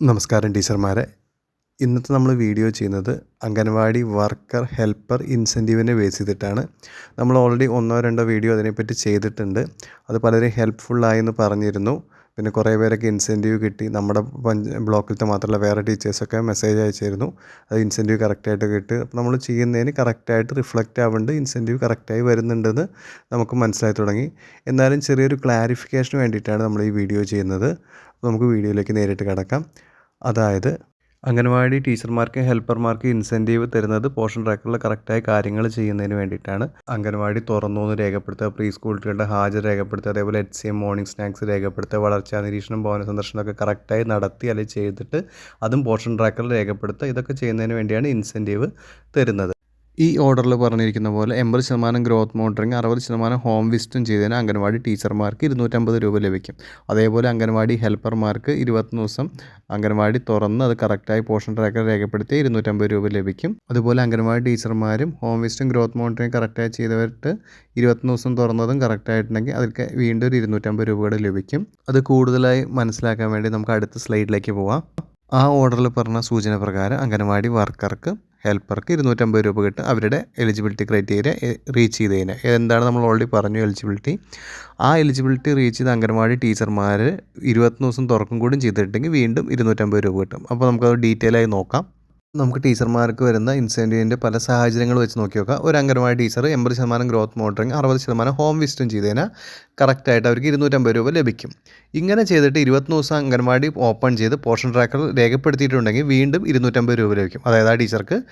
നമസ്കാരം ടീച്ചർമാരെ. ഇന്നത്തെ നമ്മൾ വീഡിയോ ചെയ്യുന്നത് അംഗൻവാടി വർക്കർ ഹെൽപ്പർ ഇൻസെന്റീവിനെ ബേസ് ചെയ്തിട്ടാണ്. നമ്മൾ ഓൾറെഡി ഒന്നോ രണ്ടോ വീഡിയോ അതിനെപ്പറ്റി ചെയ്തിട്ടുണ്ട്. അത് പലരും ഹെൽപ്ഫുള്ളായെന്ന് പറഞ്ഞിരുന്നു. പിന്നെ കുറേ പേരൊക്കെ ഇൻസെന്റീവ് കിട്ടി. നമ്മുടെ പഞ്ച ബ്ലോക്കിലത്തെ മാത്രമല്ല വേറെ ടീച്ചേഴ്സൊക്കെ മെസ്സേജ് അയച്ചിരുന്നു. അത് ഇൻസെന്റീവ് കറക്റ്റായിട്ട് കിട്ടി. അപ്പോൾ നമ്മൾ ചെയ്യുന്നതിന് കറക്റ്റായിട്ട് റിഫ്ലക്റ്റ് ആവുന്നുണ്ട്. ഇൻസെന്റീവ് കറക്റ്റായി വരുന്നുണ്ടെന്ന് നമുക്ക് മനസ്സിലായി തുടങ്ങി. എന്നാലും ചെറിയൊരു ക്ലാരിഫിക്കേഷന് വേണ്ടിയിട്ടാണ് നമ്മൾ ഈ വീഡിയോ ചെയ്യുന്നത്. നമുക്ക് വീഡിയോയിലേക്ക് നേരിട്ട് കിടക്കാം. അതായത് അംഗൻവാടി ടീച്ചർമാർക്ക് ഹെൽപ്പർമാർക്ക് ഇൻസെന്റീവ് തരുന്നത് പോഷൻ ട്രാക്കറിൽ കറക്റ്റായ കാര്യങ്ങൾ ചെയ്യുന്നതിന് വേണ്ടിയിട്ടാണ്. അംഗൻവാടി തുറന്നു എന്ന് രേഖപ്പെടുത്തുക പ്രീ സ്കൂൾ കുട്ടികളുടെ ഹാജർ രേഖപ്പെടുത്തുക അതേപോലെ H C M morning snacks രേഖപ്പെടുത്തുക വളർച്ചാ നിരീക്ഷണം ഭവന സന്ദർശനമൊക്കെ കറക്റ്റായി നടത്തി അല്ലെങ്കിൽ ചെയ്തിട്ട് അതും പോഷൻ ട്രാക്കറിൽ രേഖപ്പെടുത്തുക ഇതൊക്കെ ചെയ്യുന്നതിന് വേണ്ടിയാണ് ഇൻസെന്റീവ് തരുന്നത്. ഈ ഓർഡറിൽ പറഞ്ഞിരിക്കുന്ന പോലെ എൺപത് ശതമാനം ഗ്രോത്ത് മോണിറ്ററിങ് അറുപത് ശതമാനം ഹോം വിസിറ്റും ചെയ്തതിന് അംഗൻവാടി ടീച്ചർമാർക്ക് ഇരുന്നൂറ്റമ്പത് രൂപ ലഭിക്കും. അതേപോലെ അംഗൻവാടി ഹെൽപ്പർമാർക്ക് ഇരുപത്തൊന്ന് ദിവസം അംഗൻവാടി തുറന്ന് അത് കറക്റ്റായി പോഷൻ ട്രാക്കർ രേഖപ്പെടുത്തി ഇരുന്നൂറ്റമ്പത് രൂപ ലഭിക്കും. അതുപോലെ അംഗൻവാടി ടീച്ചർമാരും ഹോം വിസിറ്റും ഗ്രോത്ത് മോണിറ്ററിങ് കറക്റ്റായി ചെയ്തവർക്ക് ഇരുപത്തൊന്ന് ദിവസം തുറന്നതും കറക്റ്റായിട്ടുണ്ടെങ്കിൽ അതിൽക്ക് വീണ്ടും ഒരു ഇരുന്നൂറ്റമ്പത് രൂപയുടെ ലഭിക്കും. അത് കൂടുതലായി മനസ്സിലാക്കാൻ വേണ്ടി നമുക്ക് അടുത്ത സ്ലൈഡിലേക്ക് പോവാം. ആ ഓർഡറിൽ പറഞ്ഞ സൂചന പ്രകാരം അംഗനവാടി വർക്കർക്ക് ഹെൽപ്പർക്ക് ഇരുന്നൂറ്റമ്പത് രൂപ കിട്ടും. അവരുടെ എലിജിബിലിറ്റി ക്രൈറ്റീരിയ റീച്ച് ചെയ്ത് കഴിഞ്ഞാൽ. എന്താണ് നമ്മൾ ഓൾറെഡി പറഞ്ഞു എലിജിബിലിറ്റി? ആ എലിജിബിലിറ്റി റീച്ച് ചെയ്ത അംഗൻവാടി ടീച്ചർമാർ ഇരുപത്തൊന്ന് ദിവസം തുറക്കും കൂടും ചെയ്തിട്ടുണ്ടെങ്കിൽ വീണ്ടും ഇരുന്നൂറ്റമ്പത് രൂപ കിട്ടും. അപ്പോൾ നമുക്കത് ഡീറ്റെയിൽ ആയി നോക്കാം. നമുക്ക് ടീച്ചർമാർക്ക് വരുന്ന ഇൻസെന്റീവിന്റെ പല സാഹചര്യങ്ങൾ വെച്ച് നോക്കി നോക്കാം. ഒരു അംഗൻവാടി ടീച്ചർ എൺപത് ശതമാനം ഗ്രോത്ത് മോണിറ്ററിങ് അറുപത് ശതമാനം ഹോം വിസിറ്റും ചെയ്ത് കഴിഞ്ഞാൽ കറക്റ്റായിട്ട് അവർക്ക് ഇരുന്നൂറ്റമ്പത് രൂപ ലഭിക്കും. ഇങ്ങനെ ചെയ്തിട്ട് ഇരുപത്തൊന്ന് ദിവസം അംഗൻവാടി ഓപ്പൺ ചെയ്ത് പോർഷൻ ട്രാക്കർ രേഖപ്പെടുത്തിയിട്ടുണ്ടെങ്കിൽ വീണ്ടും ഇരുന്നൂറ്റമ്പത് രൂപ ലഭിക്കും. അതായത് ആ ടീച്ചർക്ക്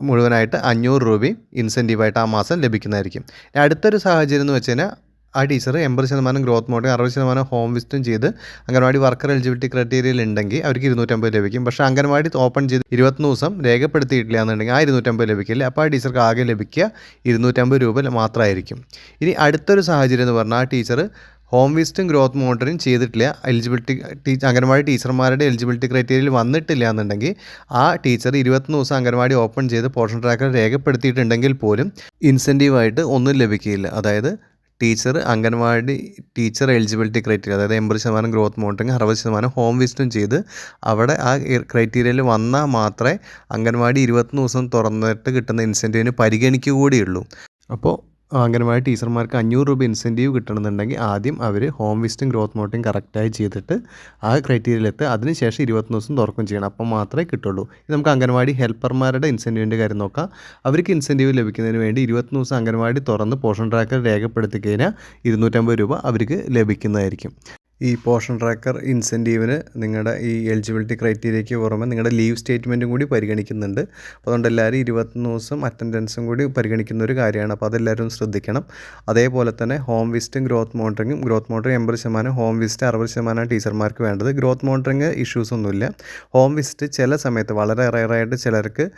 മുഴുവനായിട്ട് അഞ്ഞൂറ് രൂപയും ഇൻസെന്റീവായിട്ട് ആ മാസം ലഭിക്കുന്നതായിരിക്കും. അടുത്തൊരു സാഹചര്യം എന്ന് വെച്ച് കഴിഞ്ഞാൽ ആ ടീച്ചർ എൺപത് ശതമാനം ഗ്രോത്ത് മോഡും അറുപത് ശതമാനം ഹോം വിസിറ്റും ചെയ്ത് അംഗൻവാടി വർക്കർ എലിജിബിലിറ്റി ക്രൈറ്റീരിയയിൽ ഉണ്ടെങ്കിൽ അവർക്ക് ഇരുന്നൂറ്റമ്പത് ലഭിക്കും. പക്ഷേ അംഗൻവാടി ഓപ്പൺ ചെയ്ത് ഇരുപത്തൊന്ന് ദിവസം രേഖപ്പെടുത്തിയിട്ടില്ല എന്നുണ്ടെങ്കിൽ ആ ഇരുന്നൂറ്റമ്പത് ലഭിക്കില്ല. അപ്പോൾ ആ ടീച്ചർക്ക് ആകെ ലഭിക്കുക ഇരുന്നൂറ്റമ്പത് രൂപ മാത്രമായിരിക്കും. ഇനി അടുത്തൊരു സാഹചര്യം എന്ന് പറഞ്ഞാൽ ആ ടീച്ചർ ഹോം വിസിറ്റും ഗ്രോത്ത് മോണിറ്ററിങ് ചെയ്തിട്ടില്ല. എലിജിബിലിറ്റി ടീച്ചർ അംഗൻവാടി ടീച്ചർമാരുടെ എലിജിബിലിറ്റി ക്രൈറ്റീരിയയിൽ വന്നിട്ടില്ല എന്നുണ്ടെങ്കിൽ ആ ടീച്ചർ ഇരുപത്തൊന്ന് ദിവസം അംഗൻവാടി ഓപ്പൺ ചെയ്ത് പോർഷൻ ട്രാക്കർ രേഖപ്പെടുത്തിയിട്ടുണ്ടെങ്കിൽ പോലും ഇൻസെന്റീവായിട്ട് ഒന്നും ലഭിക്കില്ല അതായത് teacher anganwadi teacher eligibility criteria അതായത് എൺപത് ശതമാനം ഗ്രോത്ത് മോണിറ്ററിങ് അറുപത് ശതമാനം ഹോം വിസിറ്റും ചെയ്ത് അവിടെ ആ ക്രൈറ്റീരിയയിൽ വന്നാൽ മാത്രമേ അംഗൻവാടി ഇരുപത്തൊന്ന് ദിവസം തുറന്നിട്ട് കിട്ടുന്ന ഇൻസെന്റീവിന് പരിഗണിക്കുകൂടിയുള്ളൂ അപ്പോൾ അംഗൻവാടി ടീച്ചർമാർക്ക് അഞ്ഞൂറ് രൂപ ഇൻസെന്റീവ് കിട്ടണമെന്നുണ്ടെങ്കിൽ ആദ്യം അവർ ഹോം വിസ്റ്റും ഗ്രോത്ത് മോട്ടിങ് കറക്റ്റായി ചെയ്തിട്ട് ആ ക്രൈറ്റീരിയയിലെത്തി അതിനുശേഷം ഇരുപത്തൊന്ന് ദിവസം തുറക്കും ചെയ്യണം. അപ്പം മാത്രമേ കിട്ടുള്ളൂ. ഇത് നമുക്ക് അംഗൻവാടി ഹെൽപ്പർമാരുടെ ഇൻസെന്റീവിന്റെ കാര്യം നോക്കാം. അവർക്ക് ഇൻസെന്റീവ് ലഭിക്കുന്നതിന് വേണ്ടി ഇരുപത്തൊന്ന് ദിവസം അംഗൻവാടി തുറന്ന് പോഷൻ ട്രാക്കർ രേഖപ്പെടുത്തി കഴിഞ്ഞാൽ ഇരുന്നൂറ്റമ്പത് രൂപ അവർക്ക് ലഭിക്കുന്നതായിരിക്കും. ഈ പോഷൻ ട്രാക്കർ ഇൻസെന്റീവിന് നിങ്ങളുടെ ഈ എലിജിബിലിറ്റി ക്രൈറ്റീരിയയ്ക്ക് പുറമെ നിങ്ങളുടെ ലീവ് സ്റ്റേറ്റ്മെന്റും കൂടി പരിഗണിക്കുന്നുണ്ട്. അപ്പോൾ അതുകൊണ്ട് എല്ലാവരും ഇരുപത്തൊന്ന് ദിവസം അറ്റൻഡൻസും കൂടി പരിഗണിക്കുന്ന ഒരു കാര്യമാണ്. അപ്പോൾ അതെല്ലാവരും ശ്രദ്ധിക്കണം. അതേപോലെ തന്നെ ഹോം വിസ്റ്റും ഗ്രോത്ത് മോണിറ്ററിങ്ങും ഗ്രോത്ത് മോണിറ്ററിംഗ് എൺപത് ശതമാനം ഹോം വിസ്റ്റ് അറുപത് ശതമാനം ടീച്ചർമാർക്ക് വേണ്ടത്. ഗ്രോത്ത് മോണിറ്ററിങ് ഇഷ്യൂസ് ഒന്നുമില്ല. ഹോം വിസ്റ്റ് ചില സമയത്ത് വളരെ റയറായിട്ട് ചിലർക്ക്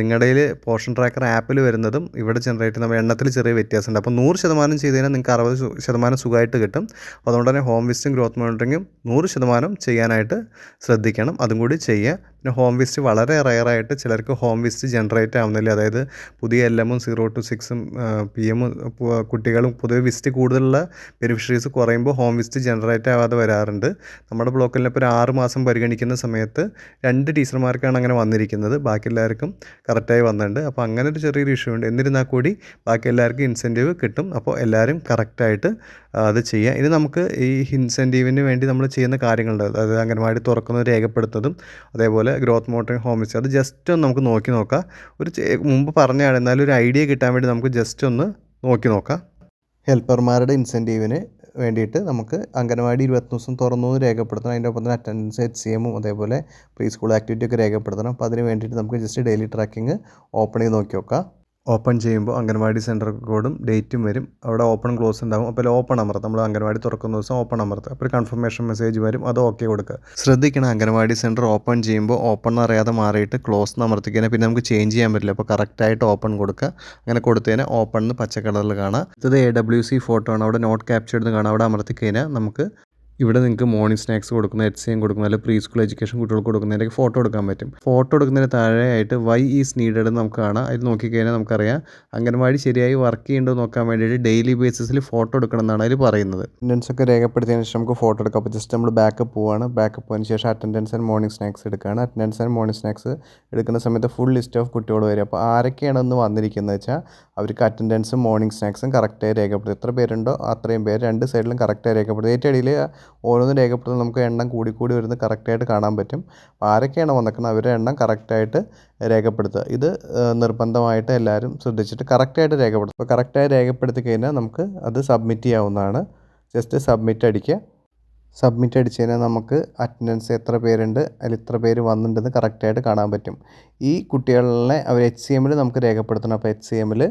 നിങ്ങളുടെ പോഷൻ ട്രാക്കർ ആപ്പിൽ വരുന്നതും ഇവിടെ ജനറേറ്റ് ചെയ്യുന്ന എണ്ണത്തിൽ ചെറിയ വ്യത്യാസമുണ്ട്. അപ്പോൾ നൂറ് ശതമാനം ചെയ്ത് കഴിഞ്ഞാൽ നിങ്ങൾക്ക് അറുപത് ശതമാനം സുഖമായിട്ട് കിട്ടും. അപ്പോൾ അതുകൊണ്ട് തന്നെ ഹോം വിസിറ്റും ഗ്രോത്ത് മോണിറ്ററിങ്ങും നൂറ് ശതമാനം ചെയ്യാനായിട്ട് ശ്രദ്ധിക്കണം. അതും കൂടി ചെയ്യുക. പിന്നെ ഹോം വിസ്റ്റ് വളരെ റയറായിട്ട് ചിലർക്ക് ഹോം വിസ്റ്റ് ജനറേറ്റ് ആവുന്നില്ല. അതായത് പുതിയ എൽ എമ്മും സീറോ ടു സിക്സും പി എമ്മും കുട്ടികളും പൊതുവെ വിസ്റ്റ് കൂടുതലുള്ള ബെനിഫിഷ്യറീസ് കുറയുമ്പോൾ ഹോം വിസ്റ്റ് ജനറേറ്റ് ആവാതെ വരാറുണ്ട്. നമ്മുടെ ബ്ലോക്കിൽ ഇപ്പോൾ ഒരു ആറ് മാസം പരിഗണിക്കുന്ന സമയത്ത് രണ്ട് ടീച്ചർമാർക്കാണ് അങ്ങനെ വന്നിരിക്കുന്നത്. ബാക്കി എല്ലാവർക്കും കറക്റ്റായി വന്നിട്ടുണ്ട്. അപ്പോൾ അങ്ങനെ ഒരു ചെറിയൊരു ഇഷ്യൂ ഉണ്ട്. എന്നിരുന്നാൽ കൂടി ബാക്കി എല്ലാവർക്കും ഇൻസെന്റീവ് കിട്ടും. അപ്പോൾ എല്ലാവരും കറക്റ്റായിട്ട് അത് ചെയ്യുക. ഇനി നമുക്ക് ഈ ഇൻസെന്റീവിന് വേണ്ടി നമ്മൾ ചെയ്യുന്ന കാര്യങ്ങളുണ്ട്. അതായത് അംഗൻവാടി തുറക്കുന്നത് രേഖപ്പെടുത്തുന്നതും അതേപോലെ ഗ്രോത്ത് മോട്ടറിങ് ഹോമിസ് അത് ജസ്റ്റ് ഒന്ന് നമുക്ക് നോക്കി നോക്കാം. ഒരു മുമ്പ് പറഞ്ഞാണ് എന്നാലും ഒരു ഐഡിയ കിട്ടാൻ വേണ്ടി നമുക്ക് ജസ്റ്റ് ഒന്ന് നോക്കി നോക്കാം. ഹെൽപ്പർമാരുടെ ഇൻസെന്റീവിന് വേണ്ടിയിട്ട് നമുക്ക് അംഗനവാടി ഇരുപത്തി ദിവസം തുറന്നു രേഖപ്പെടുത്തണം. അതിന്റെ ഒപ്പം തന്നെ അറ്റൻഡൻസ് എച്ച് സി എമ്മും അതേപോലെ പ്രീ സ്കൂൾ ആക്ടിവിറ്റി ഒക്കെ രേഖപ്പെടുത്തണം. അപ്പോൾ അതിന് വേണ്ടിയിട്ട് നമുക്ക് ജസ്റ്റ് ഡെയിലി ട്രാക്കിംഗ് ഓപ്പൺ ചെയ്ത് നോക്കി നോക്കാം. ഓപ്പൺ ചെയ്യുമ്പോൾ അംഗൻവാടി സെന്റർ കോഡും ഡേറ്റും വരും. അവിടെ ഓപ്പൺ ക്ലോസ് ഉണ്ടാകും. അപ്പോൾ ഓപ്പൺ അമർത്തും. നമ്മൾ അംഗൻവാടി തുറക്കുന്ന ദിവസം ഓപ്പൺ അമർത്തും. അപ്പോൾ കൺഫർമേഷൻ മെസ്സേജ് വരും. അത് ഓക്കെ കൊടുക്കുക. ശ്രദ്ധിക്കണം അംഗൻവാടി സെന്റർ ഓപ്പൺ ചെയ്യുമ്പോൾ ഓപ്പൺ എന്ന് അറിയാതെ മാറിയിട്ട് ക്ലോസ് എന്ന് അമർത്തിക്കഴിഞ്ഞാൽ പിന്നെ നമുക്ക് ചേഞ്ച് ചെയ്യാൻ പറ്റില്ല. അപ്പോൾ കറക്റ്റായിട്ട് ഓപ്പൺ കൊടുക്കുക. അങ്ങനെ കൊടുത്തതിന് ഓപ്പൺ എന്ന് പച്ച കളറിൽ കാണാം. ഇത് എ ഡബ്ല്യു സി ഫോട്ടോ ആണ്. അവിടെ നോട്ട് ക്യാപ്ചർ ക്യാപ്ചേർഡ് കാണാം. അവിടെ അമർത്തി കഴിഞ്ഞാൽ നമുക്ക് ഇവിടെ നിങ്ങൾക്ക് മോർണിംഗ് സ്നാക്സ് കൊടുക്കുന്ന എച്ച് സി എം കൊടുക്കുന്ന അല്ലെങ്കിൽ പ്രീ സ്കൂൾ എഡ്യൂക്കേഷൻ കുട്ടികൾക്ക് കൊടുക്കുന്നതിന്റെ ഫോട്ടോ എടുക്കാൻ പറ്റും. ഫോട്ടോ എടുക്കുന്നതിന് താഴെയായിട്ട് വൈ ഈസ് നീഡഡ് എന്ന് നമുക്ക് കാണാം. അതിൽ നോക്കിക്കഴിഞ്ഞാൽ നമുക്കറിയാം. അംഗൻവാടി ശരിയായി വർക്ക് ചെയ്യുന്നുണ്ടോ നോക്കാൻ വേണ്ടിയിട്ട് ഡെയിലി ബേസിസിൽ ഫോട്ടോ എടുക്കണം എന്നാണ് അതിൽ പറയുന്നത്. അറ്റൻഡൻസ് ഒക്കെ രേഖപ്പെടുത്തിയതിന് ശേഷം നമുക്ക് ഫോട്ടോ എടുക്കാം. അപ്പോൾ ജസ്റ്റ് നമ്മൾ ബാക്കപ്പ് പോവാണ്. ബാക്കപ്പ് പോയതിന് ശേഷം അറ്റൻഡൻസ് ആൻഡ് മോർണിംഗ് സ്നാക്സ് എടുക്കുകയാണ്. അറ്റൻഡൻസ് ആൻഡ് മോർണിംഗ് സ്നാക്സ് എടുക്കുന്ന സമയത്ത് ഫുൾ ലിസ്റ്റ് ഓഫ് കുട്ടികൾ വരും. അപ്പോൾ ആരൊക്കെയാണ് ഒന്ന് വന്നിരിക്കുന്നത് വെച്ചാൽ അവർക്ക് അറ്റൻഡൻസും മോർണിംഗ് സ്നാക്സും കറക്റ്റായി രേഖപ്പെടുത്തും. എത്ര പേരുണ്ടോ അത്രയും പേര് രണ്ട് സൈഡിലും കറക്റ്റായി രേഖപ്പെടുത്തും. ഏറ്റവും ഇടയിൽ ഓരോന്ന് രേഖപ്പെടുത്തുമ്പോൾ നമുക്ക് എണ്ണം കൂടി കൂടി വരുന്നത് കറക്റ്റായിട്ട് കാണാൻ പറ്റും. അപ്പോൾ ആരൊക്കെയാണ് വന്നിരിക്കുന്നത്? അവരുടെ എണ്ണം കറക്റ്റായിട്ട് രേഖപ്പെടുത്തുക. ഇത് നിർബന്ധമായിട്ട് എല്ലാവരും ശ്രദ്ധിച്ചിട്ട് കറക്റ്റായിട്ട് രേഖപ്പെടുത്തും അപ്പോൾ കറക്റ്റായി രേഖപ്പെടുത്തി കഴിഞ്ഞാൽ നമുക്ക് അത് സബ്മിറ്റ് ചെയ്യാവുന്നതാണ്. ജസ്റ്റ് സബ്മിറ്റ് അടിക്കുക. സബ്മിറ്റ് അടിച്ച് കഴിഞ്ഞാൽ നമുക്ക് അറ്റൻഡൻസ് എത്ര പേരുണ്ട് അതിൽ ഇത്ര പേര് വന്നിട്ടുണ്ടെന്ന് കറക്റ്റായിട്ട് കാണാൻ പറ്റും. ഈ കുട്ടികളെ അവർ എച്ച് സി എമ്മിൽ നമുക്ക് രേഖപ്പെടുത്തണം. അപ്പോൾ എച്ച് സി എമ്മിൽ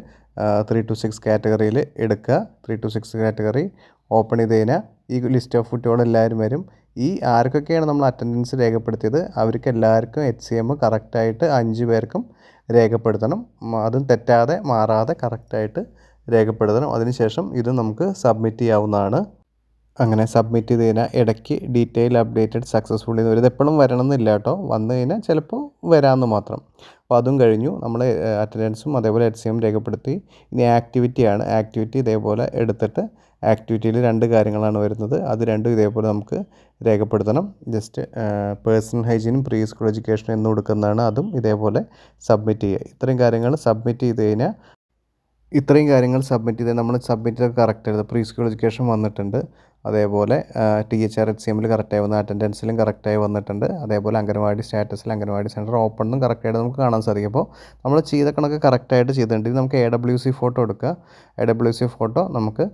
ത്രീ ടു സിക്സ് കാറ്റഗറിയിൽ എടുക്കുക. Three two six category open ചെയ്ത് കഴിഞ്ഞാൽ ഈ ലിസ്റ്റ് ഓഫ് കുട്ടികളെല്ലാവരും വരും. ഈ ആർക്കൊക്കെയാണ് നമ്മൾ അറ്റൻഡൻസ് രേഖപ്പെടുത്തിയത്? അവർക്ക് എല്ലാവർക്കും എച്ച് സി എം കറക്റ്റായിട്ട് അഞ്ച് പേർക്കും രേഖപ്പെടുത്തണം. അതും തെറ്റാതെ മാറാതെ കറക്റ്റായിട്ട് രേഖപ്പെടുത്തണം. അതിനുശേഷം ഇത് നമുക്ക് സബ്മിറ്റ് ചെയ്യാവുന്നതാണ്. അങ്ങനെ സബ്മിറ്റ് ചെയ്ത് കഴിഞ്ഞാൽ ഇടയ്ക്ക് ഡീറ്റെയിൽ അപ്ഡേറ്റഡ് സക്സസ്ഫുള്ളി എന്ന് വരും ഇതെപ്പോഴും വരണം എന്നില്ല കേട്ടോ. വന്നു കഴിഞ്ഞാൽ ചിലപ്പോൾ വരാമെന്ന് മാത്രം. അപ്പോൾ അതും കഴിഞ്ഞു. നമ്മൾ അറ്റൻഡൻസും അതേപോലെ എച്ച് സിയും രേഖപ്പെടുത്തി. ഇനി ആക്ടിവിറ്റിയാണ് ആക്ടിവിറ്റി ഇതേപോലെ എടുത്തിട്ട് ആക്ടിവിറ്റിയിൽ രണ്ട് കാര്യങ്ങളാണ് വരുന്നത്. അത് രണ്ടും ഇതേപോലെ നമുക്ക് രേഖപ്പെടുത്തണം. ജസ്റ്റ് പേഴ്സണൽ ഹൈജീനും പ്രീ സ്കൂൾ എഡ്യൂക്കേഷനും എന്ന് കൊടുക്കുന്നതാണ്. അതും ഇതേപോലെ സബ്മിറ്റ് ചെയ്യുക. ഇത്രയും കാര്യങ്ങൾ സബ്മിറ്റ് ചെയ്ത് കഴിഞ്ഞാൽ ഇത്രയും കാര്യങ്ങൾ സബ്മിറ്റ് ചെയ്ത് നമ്മൾ സബ്മിറ്റ് കറക്റ്റ് ചെയ്ത് പ്രീ സ്കൂൾ എഡ്യൂക്കേഷൻ വന്നിട്ടുണ്ട്. അതേപോലെ ടി എച്ച് സി എമ്മിൽ കറക്റ്റായി വന്ന അറ്റൻഡൻസിലും കറക്റ്റായി വന്നിട്ടുണ്ട്. അതേപോലെ അംഗനവാടി സ്റ്റാറ്റസിൽ അംഗനവാടി സെന്റർ ഓപ്പണും കറക്റ്റായിട്ട് നമുക്ക് കാണാൻ സാധിക്കും. അപ്പോൾ നമ്മൾ ചെയ്ത കണക്ക് കറക്റ്റായിട്ട് ചെയ്തിട്ടുണ്ട്. ഇത് നമുക്ക് എ ഡബ്ല്യു സി ഫോട്ടോ എടുക്കുക. എ ഡബ്ല്യു സി ഫോട്ടോ നമുക്ക്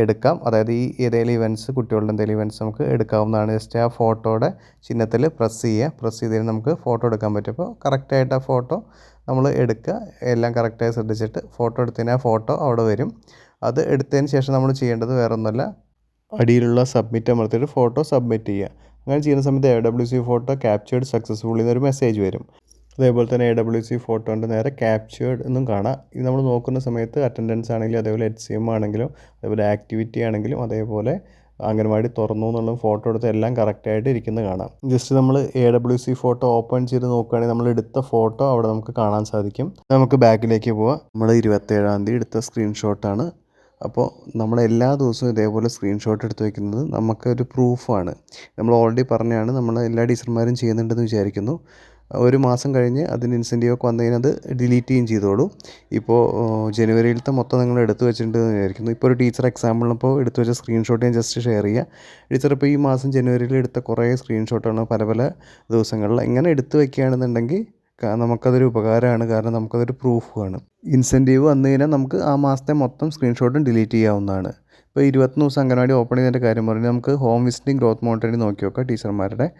എടുക്കാം. അതായത് ഈ ഏതെങ്കിലും ഇവന്റ്സ് കുട്ടികളുടെ എന്തെങ്കിലും ഇവന്റ്സ് നമുക്ക് എടുക്കാവുന്നതാണ്. ജസ്റ്റ് ആ ഫോട്ടോയുടെ ചിഹ്നത്തിൽ പ്രസ് ചെയ്യുക. പ്രസ് ചെയ്തതിന് നമുക്ക് ഫോട്ടോ എടുക്കാൻ പറ്റും. അപ്പോൾ കറക്റ്റായിട്ട് ആ ഫോട്ടോ നമ്മൾ എടുക്കുക. എല്ലാം കറക്റ്റായി ശ്രദ്ധിച്ചിട്ട് ഫോട്ടോ എടുത്തതിന് ആ ഫോട്ടോ അവിടെ വരും. അത് എടുത്തതിന് ശേഷം നമ്മൾ ചെയ്യേണ്ടത് വേറെ ഒന്നുമല്ല അടിയിലുള്ള സബ്മിറ്റ് അമർത്തിയിട്ട് ഫോട്ടോ സബ്മിറ്റ് ചെയ്യുക. അങ്ങനെ ചെയ്യുന്ന സമയത്ത് A W C photo captured successfully എന്നൊരു മെസ്സേജ് വരും. അതേപോലെ തന്നെ എ ഡബ്ല്യു സി ഫോട്ടോന്റെ നേരെ ക്യാപ്ചേർഡ് എന്നും കാണാം. ഇത് നമ്മൾ നോക്കുന്ന സമയത്ത് അറ്റൻഡൻസ് ആണെങ്കിലും അതേപോലെ എച്ച് സി എം ആണെങ്കിലും അതേപോലെ ആക്ടിവിറ്റി ആണെങ്കിലും അതേപോലെ അംഗൻവാടി തുറന്നു എന്നുള്ള ഫോട്ടോ എടുത്ത് എല്ലാം കറക്റ്റായിട്ട് ഇരിക്കുന്നത് കാണാം. ജസ്റ്റ് നമ്മൾ A W C photo open ചെയ്ത് നോക്കുകയാണെങ്കിൽ നമ്മൾ എടുത്ത ഫോട്ടോ അവിടെ നമുക്ക് കാണാൻ സാധിക്കും. നമുക്ക് ബാക്കിലേക്ക് പോവാം. നമ്മൾ ഇരുപത്തേഴാം തീയതി എടുത്ത സ്ക്രീൻഷോട്ടാണ് അപ്പോൾ നമ്മൾ എല്ലാ ദിവസവും ഇതേപോലെ സ്ക്രീൻഷോട്ട് എടുത്ത് വയ്ക്കുന്നത് നമുക്കൊരു പ്രൂഫാണ് നമ്മൾ ഓൾറെഡി പറഞ്ഞാണ് നമ്മൾ എല്ലാ ടീച്ചർമാരും ചെയ്യുന്നുണ്ടെന്ന് വിചാരിക്കുന്നു. ഒരു മാസം കഴിഞ്ഞ് അതിന് ഇൻസെന്റീവ് ഒക്കെ വന്നു കഴിഞ്ഞാൽ അത് ഡിലീറ്റ് ചെയ്യും ചെയ്തോളൂ. ഇപ്പോൾ ജനുവരിയിലത്തെ മൊത്തം നിങ്ങൾ എടുത്തു വെച്ചിട്ടുണ്ടെന്ന് വിചാരിക്കുന്നു. ഇപ്പോൾ ഒരു ടീച്ചർ എക്സാമ്പിളിന് ഇപ്പോൾ എടുത്തു വെച്ച സ്ക്രീൻഷോട്ട് ഞാൻ ജസ്റ്റ് ഷെയർ ചെയ്യുക ടീച്ചർ ഇപ്പോൾ ഈ മാസം ജനുവരിയിൽ എടുത്ത കുറേ സ്ക്രീൻഷോട്ടാണ് പല പല ദിവസങ്ങളിൽ. ഇങ്ങനെ എടുത്തു വയ്ക്കുകയാണെന്നുണ്ടെങ്കിൽ നമുക്കതൊരു ഉപകാരമാണ്. കാരണം നമുക്കതൊരു പ്രൂഫുമാണ്. ഇൻസെന്റീവ് വന്നു കഴിഞ്ഞാൽ നമുക്ക് ആ മാസത്തെ മൊത്തം സ്ക്രീൻഷോട്ടും ഡിലീറ്റ് ചെയ്യാവുന്നതാണ്. ഇപ്പോൾ ഇരുപത്തൊന്ന് ദിവസം അംഗനവാടി ഓപ്പൺ ചെയ്തതിന്റെ കാര്യം പറഞ്ഞാൽ നമുക്ക് ഹോം വിസിറ്റിംഗ് ഗ്രോത്ത് മോണിറ്ററിംഗ് നോക്കി നോക്കാം ടീച്ചർമാരുടെ.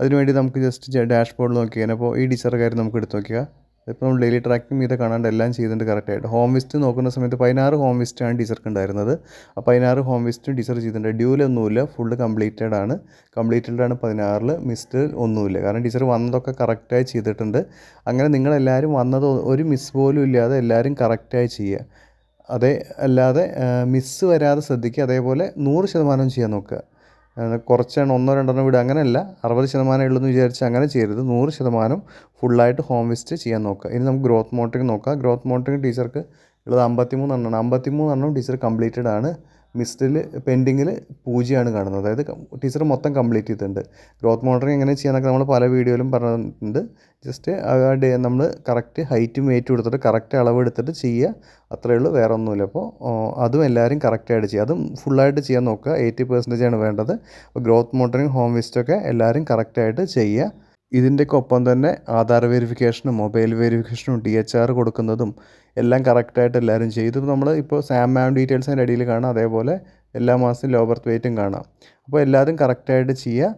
അതിനുവേണ്ടി നമുക്ക് ജസ്റ്റ് ഡാഷ്ബോർഡ് നോക്കി കഴിഞ്ഞാൽ അപ്പോൾ ഈ ടീച്ചറുടെ കാര്യം നമുക്ക് എടുത്ത് നോക്കിയാൽ ഇപ്പോൾ നമ്മൾ ഡെയിലി ട്രാക്കിങ് ചെയ്ത് കാണാണ്ട് എല്ലാം ചെയ്തിട്ടുണ്ട് കറക്റ്റായിട്ട് ഹോം വിസ്റ്റ് നോക്കുന്ന സമയത്ത് പതിനാറ് ഹോം വിസ്റ്റാണ് ടീച്ചർക്ക് ഉണ്ടായിരുന്നത് ആ പതിനാറ് ഹോം വിസ്റ്റ് ടീച്ചർ ചെയ്തിട്ടുണ്ട്. ഡ്യൂലൊന്നുമില്ല ഫുള്ള് കംപ്ലീറ്റഡ് ആണ്. കംപ്ലീറ്റഡ് ആണ് പതിനാറിൽ മിസ്ഡ് ഒന്നുമില്ല. കാരണം ടീച്ചർ വന്നതൊക്കെ കറക്റ്റായി ചെയ്തിട്ടുണ്ട്. അങ്ങനെ നിങ്ങളെല്ലാവരും വന്നത് ഒരു മിസ് പോലും ഇല്ലാതെ എല്ലാവരും കറക്റ്റായി ചെയ്യുക അതേ അല്ലാതെ മിസ്സ് വരാതെ ശ്രദ്ധിക്കുക. അതേപോലെ നൂറ് ശതമാനം ചെയ്യാൻ നോക്കുക. കുറച്ചാണ് ഒന്നോ രണ്ടെണ്ണോ വിടുക. അങ്ങനെയല്ല അറുപത് ശതമാനം ഉള്ളെന്ന് വിചാരിച്ച് അങ്ങനെ ചെയ്യരുത്. നൂറ് ശതമാനം ഫുള്ളായിട്ട് ഹോം വിസിറ്റ് ചെയ്യാൻ നോക്കുക. ഇനി നമുക്ക് ഗ്രോത്ത് മോണിറ്ററിംഗ് നോക്കാം. ഗ്രോത്ത് മോണിറ്ററിംഗ് ടീച്ചർക്ക് ഉള്ളത് അമ്പത്തി മൂന്നെണ്ണമാണ് അമ്പത്തി മൂന്നെണ്ണം ടീച്ചർ കംപ്ലീറ്റഡ് ആണ് മിസ്ഡിൽ പെൻഡിങ്ങിൽ പൂജ്യമാണ് കാണുന്നത്. അതായത് ടീച്ചർ മൊത്തം കംപ്ലീറ്റ് ചെയ്തിട്ടുണ്ട്. ഗ്രോത്ത് മോണിറ്ററിങ് എങ്ങനെ ചെയ്യാന്നൊക്കെ നമ്മൾ പല വീഡിയോയിലും പറഞ്ഞിട്ടുണ്ട്. ജസ്റ്റ് ആ ഡേ നമ്മൾ കറക്റ്റ് ഹൈറ്റും വെയിറ്റും എടുത്തിട്ട് കറക്റ്റ് അളവ് എടുത്തിട്ട് ചെയ്യുക. അത്രയേ ഉള്ളൂ വേറെ ഒന്നുമില്ല. അപ്പോൾ അതും എല്ലാവരും കറക്റ്റായിട്ട് ചെയ്യുക. അതും ഫുള്ളായിട്ട് ചെയ്യാൻ നോക്കുക. എയ്റ്റി പെർസെന്റേജ് ആണ് വേണ്ടത്. അപ്പോൾ ഗ്രോത്ത് മോണിറ്ററിങ് ഹോം വിസ്റ്റൊക്കെ എല്ലാവരും കറക്റ്റായിട്ട് ചെയ്യുക. ഇതിന്റെയൊക്കെ ഒപ്പം തന്നെ ആധാർ വെരിഫിക്കേഷനും മൊബൈൽ വെരിഫിക്കേഷനും ഡി എച്ച് ആർ കൊടുക്കുന്നതും എല്ലാം കറക്റ്റായിട്ട് എല്ലാവരും ചെയ്തു. നമ്മൾ ഇപ്പോൾ സാം മാം ഡീറ്റെയിൽസ് അതിന്റെ അടിയിൽ കാണാം. അതേപോലെ എല്ലാ മാസവും ലോ ബർത്ത് വെയിറ്റും കാണാം. അപ്പോൾ എല്ലാവരും കറക്റ്റായിട്ട് ചെയ്യുക.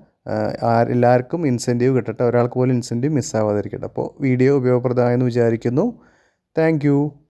എല്ലാവർക്കും ഇൻസെന്റീവ് കിട്ടട്ടെ. ഒരാൾക്ക് പോലും ഇൻസെന്റീവ് മിസ്സാവാതിരിക്കട്ടെ അപ്പോൾ വീഡിയോ ഉപയോഗപ്രദമായെന്ന് വിചാരിക്കുന്നു. താങ്ക്